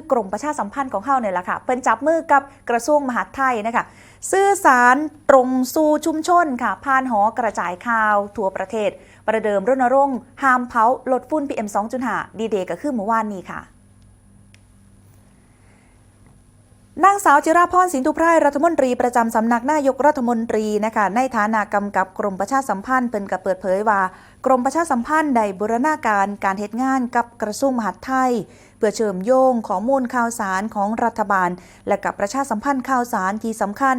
อกรมประชาสัมพันธ์ของเฮาเนี่ยแหละค่ะเป็นจับมือกับกระทรวงมหาดไทยนะคะสื่อสารตรงสู่ชุมชนค่ะผ่านหอกระจายข่าวทั่วประเทศ ประเดิมรณรงค์ห้ามเผาลดฝุ่น PM 2.5 ดีเดย์ก็คือเมื่อวานนี้ค่ะ นางสาวจิราพรสินทุไพรรัฐมนตรีประจำสำนักนายกรัฐมนตรีนะคะในฐานะกำกับกรมประชาสัมพันธ์เป็นกับเปิดเผยว่า กรมประชาสัมพันธ์ได้บูรณาการการเหตุงานกับกระทรวงมหาดไทย เพื่อเชื่อมโยงข้อมูลข่าวสารของรัฐบาล และกับประชาสัมพันธ์ข่าวสารที่สำคัญ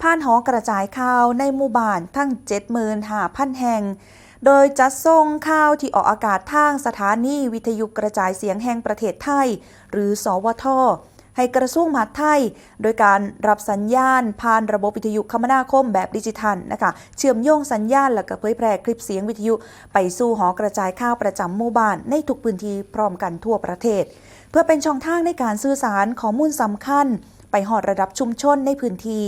ผ่านหอกระจายข่าวในหมู่บ้านทั้ง75,000แห่งโดยจัดส่งข่าวที่ออกอากาศทางสถานีวิทยุกระจายเสียงแห่งประเทศไทย หรือ สวท ให้กระทรวงมหาดไทย โดยการรับสัญญาณ ผ่านระบบวิทยุคมนาคมแบบดิจิทัลนะคะเชื่อมโยงสัญญาณและก็เผยแพร่คลิปเสียงวิทยุ ไปสู่หอกระจายข่าวประจำหมู่บ้านในทุกพื้นที่พร้อมกันทั่วประเทศ เพื่อเป็นช่องทางในการสื่อสารข้อมูลสำคัญไปหอดระดับชุมชนในพื้นที่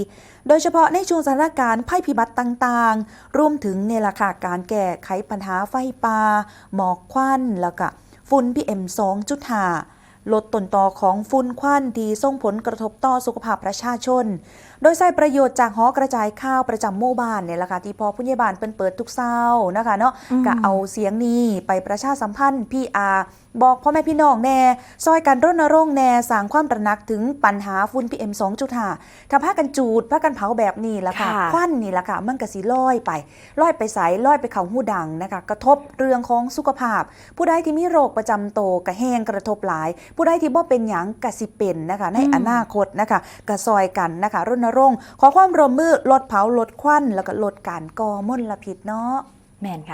โดยเฉพาะในช่วงสถานการณ์ภัยพิบัติต่างๆ รวมถึงในราคาการแก้ไขปัญหาไฟป่าหมอกควัน แล้วก็ฝุ่น PM 2.5 ลดต้นต่อของฝุ่นควันที่ส่งผลกระทบต่อสุขภาพประชาชน โดยใช้ประโยชน์จากหอกระจายข้าวประจำหมู่บ้านเนี่ยแหละค่ะที่พอผู้ใหญ่บ้านเปิ้นเปิดทุกเช้านะคะเนาะอืมก็เอาเสียงนี้ไปประชาสัมพันธ์ PR บอกพ่อแม่พี่น้องแน่ ซอยกันรณรงค์แน่สร้างความตระหนักถึงปัญหาฝุ่น PM 2.5ถ้าพากันจูดพากันเผาแบบนี้ละค่ะค่ะควันนี่ละค่ะมันก็สิลอยไปลอยไปใสลอยไปเขาหูดังนะคะกระทบเรื่องของสุขภาพ ผู้ใดที่มีโรคประจำตัวกระแห้งกระทบหลายผู้ใดที่บ่เป็นหยังกะสิเป็นนะคะในอืมอนาคตนะคะกระซอยกันนะคะรณรงค์ขอความร่วมมือลดเผาลดควันแล้วก็ลดการก่อมลพิษเนาะแมนค่ะ